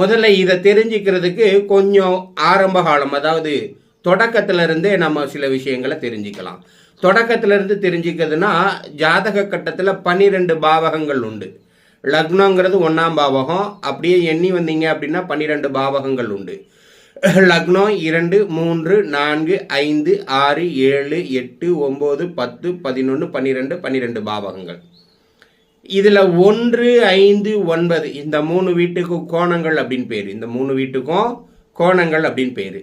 முதல்ல இதை தெரிஞ்சுக்கிறதுக்கு கொஞ்சம் ஆரம்ப காலம் அதாவது தொடக்கத்திலிருந்தே நம்ம சில விஷயங்களை தெரிஞ்சுக்கலாம். தொடக்கத்திலிருந்து தெரிஞ்சுக்கிறதுனா ஜாதக கட்டத்தில் பன்னிரெண்டு பாவகங்கள் உண்டு. லக்னங்கிறது ஒன்றாம் பாவகம் அப்படியே எண்ணி வந்தீங்க அப்படின்னா பன்னிரெண்டு பாவகங்கள் உண்டு. லக்னம் இரண்டு மூன்று நான்கு ஐந்து ஆறு ஏழு எட்டு ஒம்பது பத்து பதினொன்று பன்னிரெண்டு பன்னிரெண்டு பாவகங்கள். இதில் ஒன்று ஐந்து ஒன்பது. இந்த மூணு வீட்டுக்கும் கோணங்கள் அப்படின்னு பேர். இந்த மூணு வீட்டுக்கும் கோணங்கள் அப்படின்னு பேர்.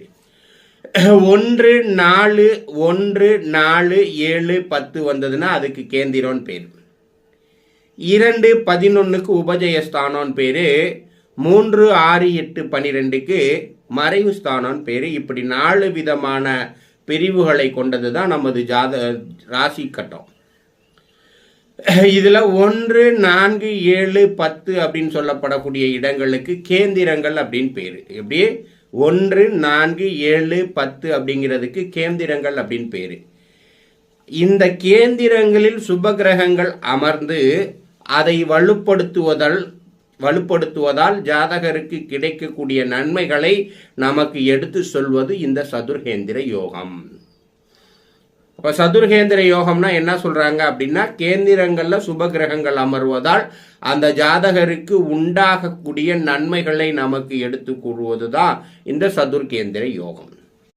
ஒன்று நாலு ஒன்று நாலு ஏழு பத்து வந்ததுன்னா அதுக்கு கேந்திரம்னு பேர். இரண்டு பதினொன்றுக்கு உபஜய ஸ்தானம்னு பேர். மூன்று ஆறு எட்டு பன்னிரெண்டுக்கு மறைவு ஸ்தானம்னு பேர். இப்படி நாலு விதமான பிரிவுகளை கொண்டது தான் நமது ஜாத ராசி கட்டம். இதில் ஒன்று நான்கு ஏழு பத்து அப்படின்னு சொல்லப்படக்கூடிய இடங்களுக்கு கேந்திரங்கள் அப்படின்னு பேர். எப்படி? ஒன்று நான்கு ஏழு பத்து அப்படிங்கிறதுக்கு கேந்திரங்கள் அப்படின்னு பேர். இந்த கேந்திரங்களில் சுபகிரகங்கள் அமர்ந்து அதை வலுப்படுத்துவதால் வலுப்படுத்துவதால் ஜாதகருக்கு கிடைக்கக்கூடிய நன்மைகளை நமக்கு எடுத்து சொல்வது இந்த சதுர்கேந்திர யோகம். இப்போ சதுர்கேந்திர யோகம்னா என்ன சொல்றாங்க அப்படின்னா கேந்திரங்கள்ல சுபகிரகங்கள் அமர்வதால் அந்த ஜாதகருக்கு உண்டாகக்கூடிய நன்மைகளை நமக்கு எடுத்து கூறுவது தான் இந்த சதுர்கேந்திர யோகம்.